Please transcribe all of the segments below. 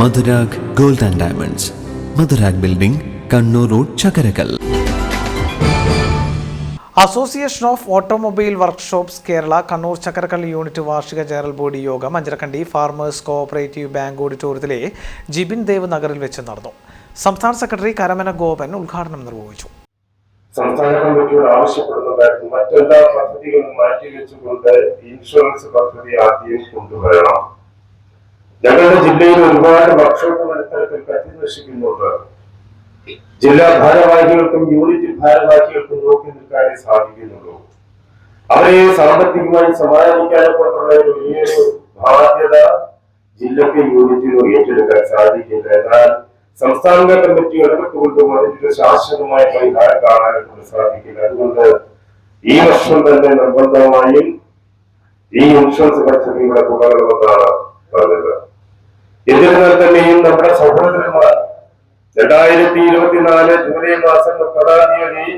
Madhurag gold and diamonds. Madhurag building Kannur road Chakkarakkal. Association of automobile workshops Kerala Kannur Chakkarakkal unit വാർഷിക general body യോഗം Anjarakandy farmers cooperative bank ഓഡിറ്റോറിയത്തിലെ ജിബിൻ ദേവ് നഗറിൽ വെച്ച് നടന്നു. സംസ്ഥാന സെക്രട്ടറി കരമന ഗോപൻ ഉദ്ഘാടനം നിർവഹിച്ചു. സംസ്ഥാന കമ്മിറ്റിയോട് ആവശ്യപ്പെടുന്നതായിരുന്നു മറ്റെല്ലാ പദ്ധതികളും മാറ്റിവെച്ചുകൊണ്ട് ഇൻഷുറൻസ് പദ്ധതി ആദ്യം കൊണ്ടുവരണം. ഞങ്ങളുടെ ജില്ലയിൽ ഒരുപാട് വർക്ക്ഷോപ്പ് ഇത്തരത്തിൽ കത്തി നശിക്കുന്നുണ്ട് ജില്ലാ ഭാരവാഹികൾക്കും യൂണിറ്റ് ഭാരവാഹികൾക്കും നോക്കി നിൽക്കാനേ സാധിക്കുന്നുള്ളൂ. അവരെ സാമ്പത്തികമായി സമാധാനിക്കാനെ കൊണ്ടുള്ള ഒരു വലിയൊരു ബാധ്യത ജില്ലയ്ക്ക് യൂണിറ്റിനോ ഏറ്റെടുക്കാൻ സാധിക്കില്ല. എന്നാൽ സംസ്ഥാന കമ്മിറ്റി ഇടപെട്ടുകൊണ്ടും അതിനൊരു ശാശ്വതമായ പരിഹാരം കാണാനും കൊണ്ട് സാധിക്കില്ല. അതുകൊണ്ട് ഈ വർഷം തന്നെ നിർബന്ധമായും ഈ ഇൻഷുറൻസ് പദ്ധതിയുടെ ഇവിടെ തുടരണമെന്നാണ് പറഞ്ഞത്. എന്നിരുന്നാൽ തന്നെയും നമ്മുടെ സഹോദരന്മാർ രണ്ടായിരത്തി ഇരുപത്തിനാല് ജൂലൈ മാസം മുപ്പതാം തീയതി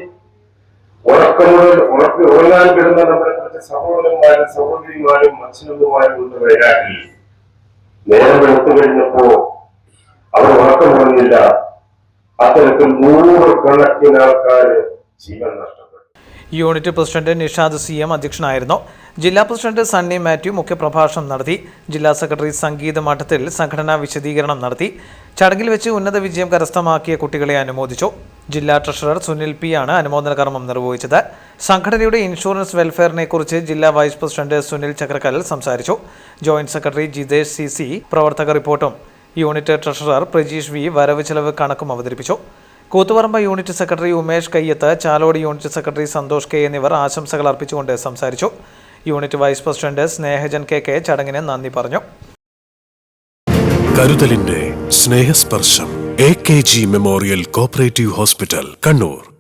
ഉറക്കമുതൽ ഉറക്ക ഉറങ്ങാൻ കിടന്ന നമ്മുടെ കുറച്ച് സഹോദരന്മാരും സഹോദരിമാരും അച്ഛനമ്മമാരും ഒന്ന് വരാക്കി നേരം വെളുത്തു കഴിഞ്ഞപ്പോ അവർ ഉറക്കമുറങ്ങില്ല അത്തരത്തിൽ നൂറുകണക്കിന് ആൾക്കാര് ജീവൻ നഷ്ടപ്പെട്ടു. Unit president Nishad C M അധ്യക്ഷനായിരുന്നു. ജില്ലാ പ്രസിഡന്റ് സണ്ണി മാത്യു മുഖ്യപ്രഭാഷണം നടത്തി. ജില്ലാ സെക്രട്ടറി സംഗീത മഠത്തിൽ സംഘടനാ വിശദീകരണം നടത്തി. ചടങ്ങിൽ വെച്ച് ഉന്നത വിജയം കരസ്ഥമാക്കിയ കുട്ടികളെ അനുമോദിച്ചു. ജില്ലാ ട്രഷറർ സുനിൽ പി ആണ് അനുമോദന കർമ്മം നിർവഹിച്ചത്. സംഘടനയുടെ ഇൻഷുറൻസ് വെൽഫെയറിനെ കുറിച്ച് ജില്ലാ വൈസ് പ്രസിഡന്റ് സുനിൽ ചക്രക്കൽ സംസാരിച്ചു. Joint secretary Jithesh C C പ്രവർത്തക റിപ്പോർട്ടും. യൂണിറ്റ് ട്രഷറർ പ്രജീഷ് വി വരവ് ചെലവ് കണക്കും അവതരിപ്പിച്ചു. Koothuparamba unit secretary Umesh Kayyath Chalode unit secretary Santhosh K എന്നിവർ ആശംസകൾ അർപ്പിച്ചുകൊണ്ട് സംസാരിച്ചു. Unit vice president Snehajan K K ചടങ്ങിന് നന്ദി പറഞ്ഞു. കരുതലിന്റെ സ്നേഹസ്പർശം A K G memorial cooperative hospital Kannur.